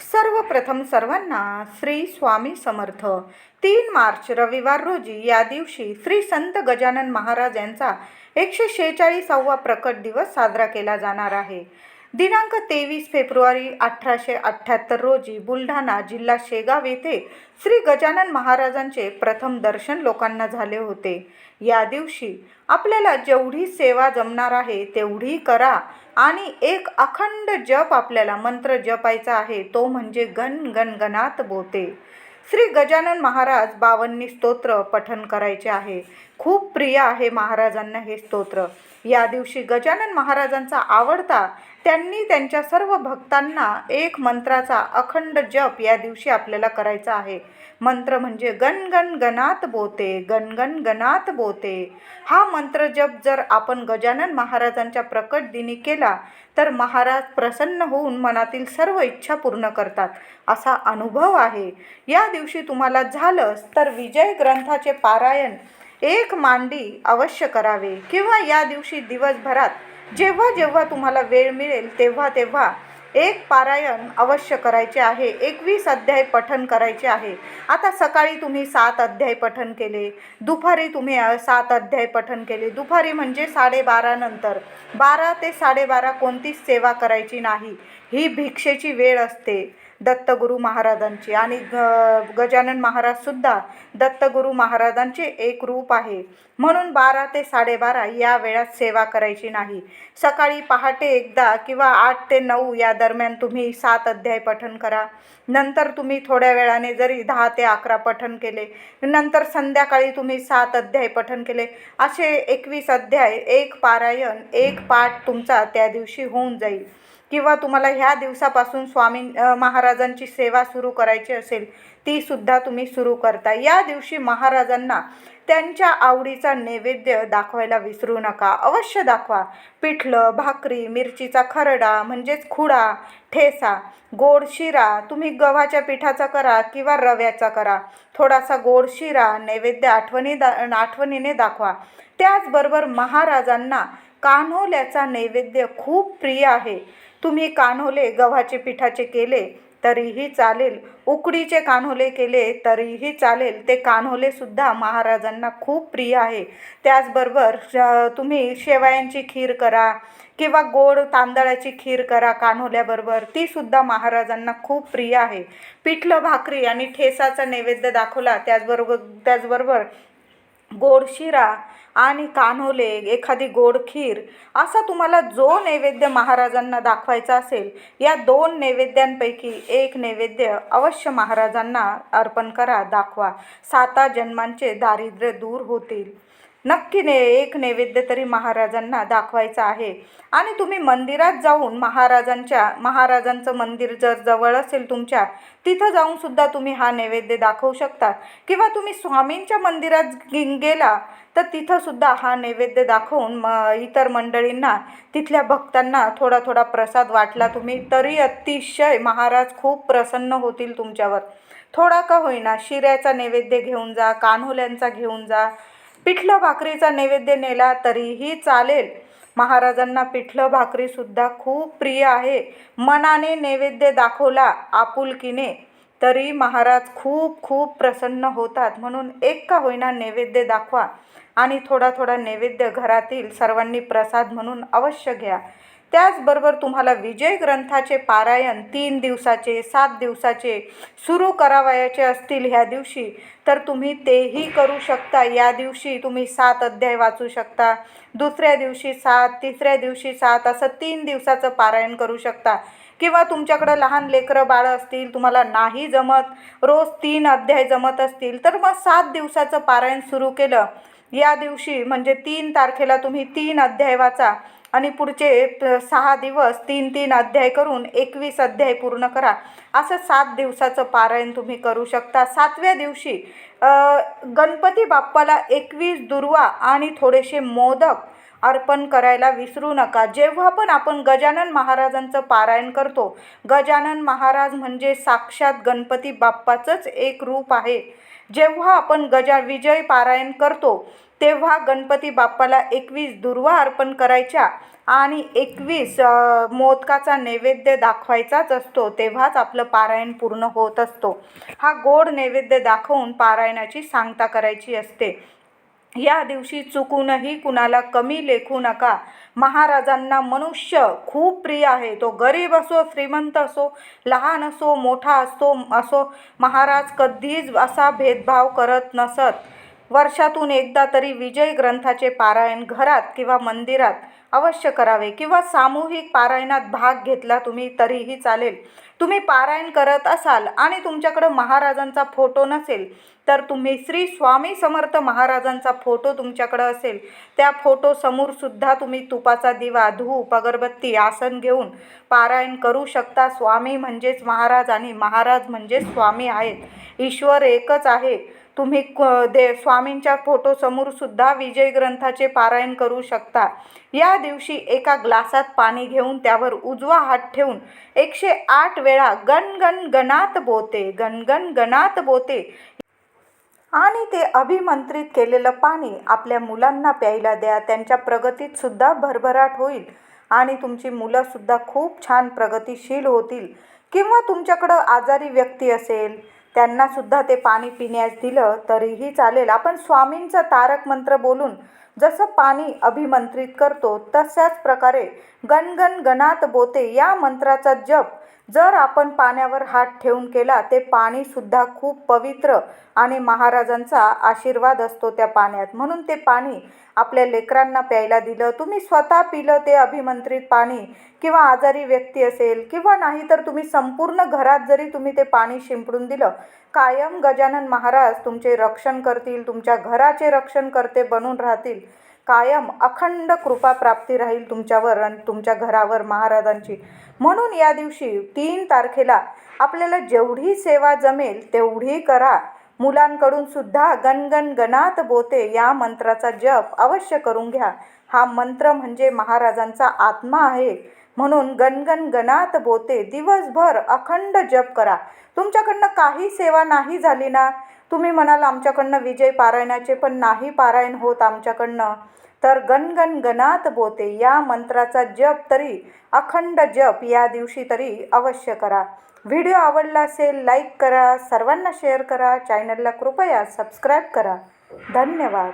सर्वप्रथम सर्वांना श्री स्वामी समर्थ. तीन मार्च रविवार रोजी या दिवशी श्री संत गजानन महाराज यांचा एकशे शेहेचाळीसावा प्रकट दिवस साजरा केला जाणार आहे. दिनांक तेवीस फेब्रुवारी अठराशे अठ्ठ्याहत्तर रोजी बुलढाणा जिल्हा शेगाव येथे श्री गजानन महाराजांचे प्रथम दर्शन लोकांना झाले होते. या दिवशी आपल्याला जेवढी सेवा जमणार आहे तेवढी करा आणि एक अखंड जप आपल्याला मंत्र जपायचा आहे तो म्हणजे गण गणगणात बोते. श्री गजानन महाराज बावन्नी स्तोत्र पठन करायचे आहे. खूप प्रिय आहे महाराजांना हे स्तोत्र. या दिवशी गजानन महाराजांचा आवडता त्यांनी त्यांच्या सर्व भक्तांना एक मंत्राचा अखंड जप या दिवशी आपल्याला करायचा आहे. मंत्र म्हणजे गन गण गणात बोते गन गण गणात बोते. हा मंत्र जप जर आपण गजानन महाराजांच्या प्रकट दिनी केला तर महाराज प्रसन्न होऊन मनातील सर्व इच्छा पूर्ण करतात. असा अनुभव आहे. या दिवशी तुम्हाला झालंच तर विजय ग्रंथाचे पारायण एक मांडी अवश्य करावे किंवा या दिवशी दिवसभरात जेव्हा जेव्हा तुम्हाला वेळ मिळेल तेव्हा तेव्हा एक पारायण अवश्य करायचे आहे. एकवीस अध्याय पठन करायचे आहे. आता सकाळी तुम्ही सात अध्याय पठन केले. दुपारी तुम्ही सात अध्याय पठन केले. दुपारी म्हणजे साडेबारानंतर बारा ते साडेबारा कोणतीच सेवा करायची नाही. ही भिक्षेची वेळ असते. दत्तगुरू महाराजांची आणि ग गजानन महाराजसुद्धा दत्तगुरू महाराजांचे एक रूप आहे. म्हणून बारा ते साडेबारा या वेळात सेवा करायची नाही. सकाळी पहाटे एकदा किंवा आठ ते नऊ या दरम्यान तुम्ही सात अध्याय पठन करा. नंतर तुम्ही थोड्या वेळाने जरी दहा ते अकरा पठन केले नंतर संध्याकाळी तुम्ही सात अध्याय पठन केले. असे एकवीस अध्याय एक पारायण एक पाठ तुमचा त्या दिवशी होऊन जाईल. किंवा तुम्हाला ह्या दिवसापासून स्वामी महाराजांची सेवा सुरू करायची असेल ती सुद्धा तुम्ही सुरू करता. या दिवशी महाराजांना त्यांच्या आवडीचा नैवेद्य दाखवायला विसरू नका. अवश्य दाखवा. पिठलं भाकरी मिरचीचा खरडा म्हणजेच खुडा ठेसा गोड शिरा तुम्ही गव्हाच्या पिठाचा करा किंवा रव्याचा करा. थोडासा गोड शिरा नैवेद्य आठवणी दा आठवणीने दाखवा. त्याचबरोबर महाराजांना कान्होल्याचा नैवेद्य खूप प्रिय आहे. तुम्ही कान्होले गव्हाचे पिठाचे केले तरीही चालेल. उकडीचे कान्होले केले तरीही चालेल. ते कान्होलेसुद्धा महाराजांना खूप प्रिय आहे. त्याचबरोबर श- तुम्ही शेवयांची खीर करा किंवा गोड तांदळाची खीर करा कान्होल्याबरोबर तीसुद्धा महाराजांना खूप प्रिय आहे. पिठलं भाकरी आणि ठेसाचा नैवेद्य दाखवला त्याचबरोबर त्याचबरोबर गोड शिरा आणि कान्होले एखादी गोड खीर असा तुम्हाला जो नैवेद्य महाराजांना दाखवायचा असेल या दोन नैवेद्यांपैकी एक नैवेद्य अवश्य महाराजांना अर्पण करा दाखवा. साता जन्मांचे दारिद्र्य दूर होतील. नक्की ने एक नैवेद्य तरी महाराजांना दाखवायचं आहे. आणि तुम्ही मंदिरात जाऊन महाराजांच्या महाराजांचं मंदिर जर जवळ असेल तुमच्या तिथं जाऊनसुद्धा तुम्ही हा नैवेद्य दाखवू शकता. किंवा तुम्ही स्वामींच्या मंदिरात गेला तर तिथंसुद्धा हा नैवेद्य दाखवून म इतर मंडळींना तिथल्या भक्तांना थोडा थोडा प्रसाद वाटला तुम्ही तरी अतिशय महाराज खूप प्रसन्न होतील तुमच्यावर. थोडा का होईना शिऱ्याचा नैवेद्य घेऊन जा कान्होल्यांचा घेऊन जा पिठलं भाकरीचा नैवेद्य नेला तरीही चालेल. महाराजांना पिठलं भाकरीसुद्धा खूप प्रिय आहे. मनाने नैवेद्य दाखवला आपुलकीने तरी महाराज खूप खूप प्रसन्न होतात. म्हणून एक का होईना नैवेद्य दाखवा आणि थोडा थोडा नैवेद्य घरातील सर्वांनी प्रसाद म्हणून अवश्य घ्या. त्याचबरोबर तुम्हाला विजय ग्रंथाचे पारायण तीन दिवसाचे सात दिवसाचे सुरू करावयाचे असतील ह्या दिवशी तर तुम्ही तेही करू शकता. या दिवशी तुम्ही सात अध्याय वाचू शकता. दुसऱ्या दिवशी सात तिसऱ्या दिवशी सात असं तीन दिवसाचं पारायण करू शकता. किंवा तुमच्याकडं लहान लेकरं बाळं असतील तुम्हाला नाही जमत रोज तीन अध्याय जमत असतील तर मग सात दिवसाचं पारायण सुरू केलं. या दिवशी म्हणजे तीन तारखेला तुम्ही तीन अध्याय वाचा. आणि पुढचे सहा दिवस तीन तीन अध्याय करून एकवीस अध्याय पूर्ण करा. असं सात दिवसाचं पारायण तुम्ही करू शकता. सातव्या दिवशी गणपती बाप्पाला एकवीस दुर्वा आणि थोडेसे मोदक अर्पण करायला विसरू नका. जेव्हा पण आपण गजानन महाराजांचं पारायण करतो गजानन महाराज म्हणजे साक्षात गणपती बाप्पाचंच एक रूप आहे. जेव्हा आपण गजा विजय पारायण करतो तेव्हा गणपती बाप्पाला एकवीस दुर्वा अर्पण करायच्या आणि एकवीस मोदकाचा नैवेद्य दाखवायचाच असतो तेव्हाच आपलं पारायण पूर्ण होत असतो. हा गोड नैवेद्य दाखवून पारायणाची सांगता करायची असते. या दिवशी चुकूनही कुणाला कमी लेखू नका. महाराजांना मनुष्य खूप प्रिय आहे. तो गरीब असो श्रीमंत असो लहान असो मोठा असतो असो महाराज कधीच असा भेदभाव करत नसत. वर्षातून एकदा तरी विजय ग्रंथाचे पारायण घरात किंवा मंदिरात अवश्य करावे किंवा सामूहिक पारायणात भाग घेतला तुम्ही तरीही चालेल. तुम्ही पारायण करत असाल आणि तुमच्याकडं महाराजांचा फोटो नसेल तर तुम्ही श्री स्वामी समर्थ महाराजांचा फोटो तुमच्याकडं असेल. त्या फोटो तुम्ही तुपाचा दिवा धूप अगरबत्ती आसन घेऊन पारायण करू शकता. स्वामी म्हणजेच महाराज आणि महाराज म्हणजेच स्वामी आहेत. ईश्वर एकच आहे. तुम्ही क- दे स्वामींच्या फोटोसमोरसुद्धा विजय ग्रंथाचे पारायण करू शकता. या दिवशी एका ग्लासात पाणी घेऊन त्यावर उजवा हात ठेवून एकशे आठ वेळा गणगण गणात बोते गणगण गणात बोते. आणि ते अभिमंत्रित केलेलं पाणी आपल्या मुलांना प्यायला द्या त्यांच्या प्रगतीतसुद्धा भरभराट होईल. आणि तुमची मुलंसुद्धा खूप छान प्रगतिशील होतील. किंवा तुमच्याकडं आजारी व्यक्ती असेल त्यांनासुद्धा ते पाणी पिण्यास दिलं तरीही चालेल. आपण स्वामींचं तारक मंत्र बोलून जसं पाणी अभिमंत्रित करतो तशाच प्रकारे गणगण गणात बोते या मंत्राचा जप जर आपण पाण्यावर हात ठेवून केला ते पाणीसुद्धा खूप पवित्र आणि महाराजांचा आशीर्वाद असतो त्या पाण्यात. म्हणून ते पाणी आपल्या लेकरांना प्यायला दिलं तुम्ही स्वतः पिलं ते अभिमंत्रित पाणी किंवा आजारी व्यक्ती असेल किंवा नाही तर तुम्ही संपूर्ण घरात जरी तुम्ही ते पाणी शिंपडून दिलं कायम गजानन महाराज तुमचे रक्षण करतील तुमच्या घराचे रक्षण करते बनून राहतील. कायम अखंड कृपा प्राप्ती राहील तुमच्यावर आणि तुमच्या घरावर महाराजांची. म्हणून या दिवशी तीन तारखेला आपल्याला जेवढी सेवा जमेल तेवढी करा. मुलांकडून सुद्धा गणगण गणात बोते. या मंत्राचा जप अवश्य करून घ्या. हा मंत्र म्हणजे महाराजांचा आत्मा आहे. म्हणून गणगण गणात बोते. दिवसभर अखंड जप करा. तुमच्याकडनं काही सेवा नाही झाली ना? तुम्ही म्हणाल आमच्याकडनं विजय पारायणाचे पण नाही पारायण होत आमच्याकडनं. तर गणगण गणात बोते या मंत्राचा जप तरी अखंड जप या दिवशी तरी अवश्य करा. व्हिडिओ आवडला असेल लाईक करा सर्वांना शेअर करा चॅनलला कृपया सबस्क्राईब करा. धन्यवाद.